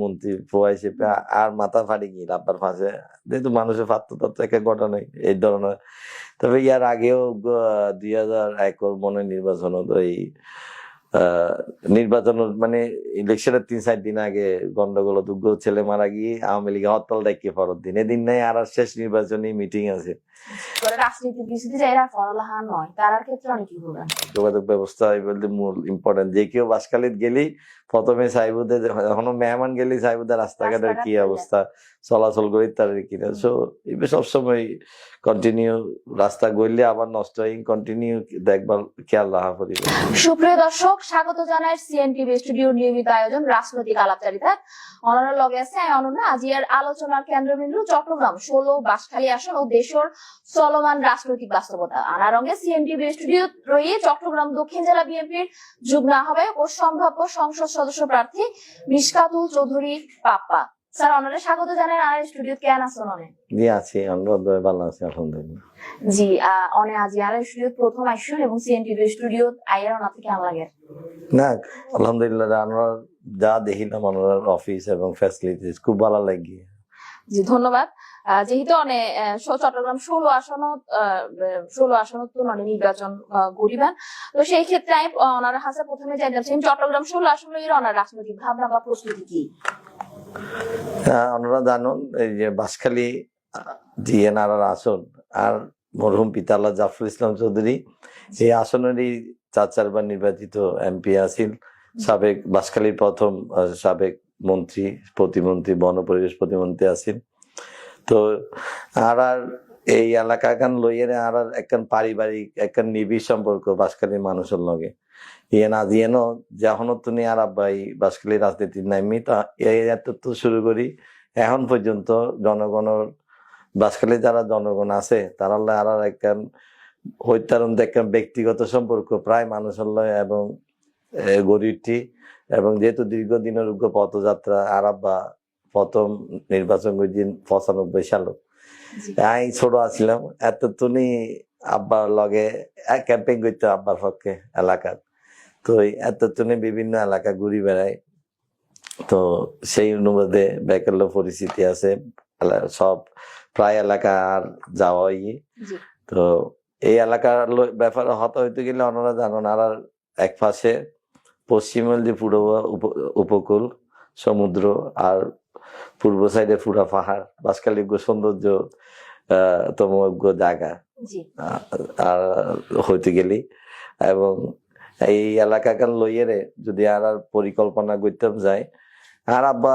মন্ত্রী পোয়া হিসেবে আর মাথা ফাড়ি গিয়ে রাব্বার ফাঁসে। যেহেতু মানুষের ফাত্ত তো একে ঘটা নেই এই ধরনের। তবে ইয়ার আগেও দুই হাজার একর মনে নির্বাচন এই নির্বাচন মানে ইলেকশনের তিন চার দিন আগে গন্ডগোল দুগ্গ ছেলে মারা গিয়ে আওয়ামী লীগে হরতাল ডাকিয়ে পরের দিন। এদিন নাই আর শেষ নির্বাচনী মিটিং আছে। যোগাযোগ ব্যবস্থা বলতে মূল ইম্পর্টেন্ট যে কেউ বাসকালিত গেলেই প্রথমে সাইবুদের এখনও মেহমান গেলেই সাইবুদের রাস্তাঘাটের রাস্তাঘাট কি অবস্থা? চলাচল করি তার কিনা সো এবার সবসময় কন্টিনিউ রাস্তা গড়লে আবার নষ্ট হয় কন্টিনিউ দেখবার খেয়াল রাখা পড়িবে সুপ্রিয় দর্শক স্বাগত জানাই সিএনটিভি স্টুডিও নিয়মিত আয়োজন রাজনৈতিক আলাপচারিতা। অনারা লগে আছে অনন্যা। আজিয়ার আলোচনার কেন্দ্রবিন্দু চট্টগ্রাম। ষোলো বাসখালী আসন ও দেশের চলমান রাজনৈতিক বাস্তবতা। আনারঙ্গে সিএনটিভি স্টুডিও রয়ে চট্টগ্রাম দক্ষিণ জেলা বিএনপির যুগ্ম আহ্বায়ক ও সম্ভাব্য সংসদ সদস্য প্রার্থী মিসকাতুল চৌধুরী পাপ্পা। স্যার অনারে স্বাগত জানাই আর স্টুডিও কেন আসুন অনে জি আছি আমরা ভালো আছি আলহামদুলিল্লাহ। জি আহ, অনে আজি আর স্টুডিও প্রথম এবং স্টুডিও আইয়ার অনা থেকে কেমন না আলহামদুলিল্লাহ আমরা যা দেখিলাম আমার অফিস এবং ফ্যাসিলিটিস খুব ভালো লাগে। জি ধন্যবাদ। যেহেতু চট্টগ্রাম ষোলো আসন ষোলো আসন তো মানে নির্বাচন আহ, তো সেই ক্ষেত্রে আমি আহ, হাসা প্রথমে জানতে চাই চট্টগ্রাম ষোলো আসন এর ওনার রাজনৈতিক ভাবনা বা প্রস্তুতি কি? আপনারা জানুন এই যে বাসখালী জিএনআর আসন, আর মরহুম পিতাল্লা জাফর ইসলাম চৌধুরী, এই আসনেরই চার চারবার নির্বাচিত এমপি আসিল সাবেক বাসখালীর প্রথম সাবেক মন্ত্রী, প্রতিমন্ত্রী বন পরিবেশ প্রতিমন্ত্রী আছেন তো আর আর এই এলাকা কান লইয়ের আর একখান পারিবারিক, একখান নিবিড় সম্পর্ক বাসখালীর মানুষের লগে ইয়ে না দিয়েন যখন তুমি আর আব্বাই বাসখালী রাজনীতির নামি তা এই তো শুরু করি, এখন পর্যন্ত জনগণের বাসখালী যারা জনগণ আছে, তারা আর আর একখান হত্যারণ একখান ব্যক্তিগত সম্পর্ক প্রায় মানুষের লয় এবং গড়িটি এবং যেহেতু দীর্ঘদিনের পথযাত্রা, আর আব্বা প্রথম নির্বাচন করেছেন পঁচানব্বই সালে জি। আমি ছোট আছিলাম। এত তুমি আব্বার লগে ক্যাম্পিং করতে আব্বার পক্ষে এলাকার। তো এত তুমি বিভিন্ন এলাকা ঘুরি বেড়াই তো সেই অনুবাদে ব্যাকল্য পরিস্থিতি আছে। সব প্রায় এলাকা আর যাওয়াই। তো এই এলাকার ব্যাপারে হত হইতে গেলে ওনারা জানেন আর আর এক পাশে পশ্চিমের যে পুরো উপ- উপকূল সমুদ্র আর পূর্ব সাইডে পুরা পাহাড় বাসকালী সৌন্দর্য আহ তমজ্ঞ জায়গা। আর হইতে গেলি। এবং এই এলাকাকার লইয়েরে যদি আর আর পরিকল্পনা করতে যায় আর আব্বা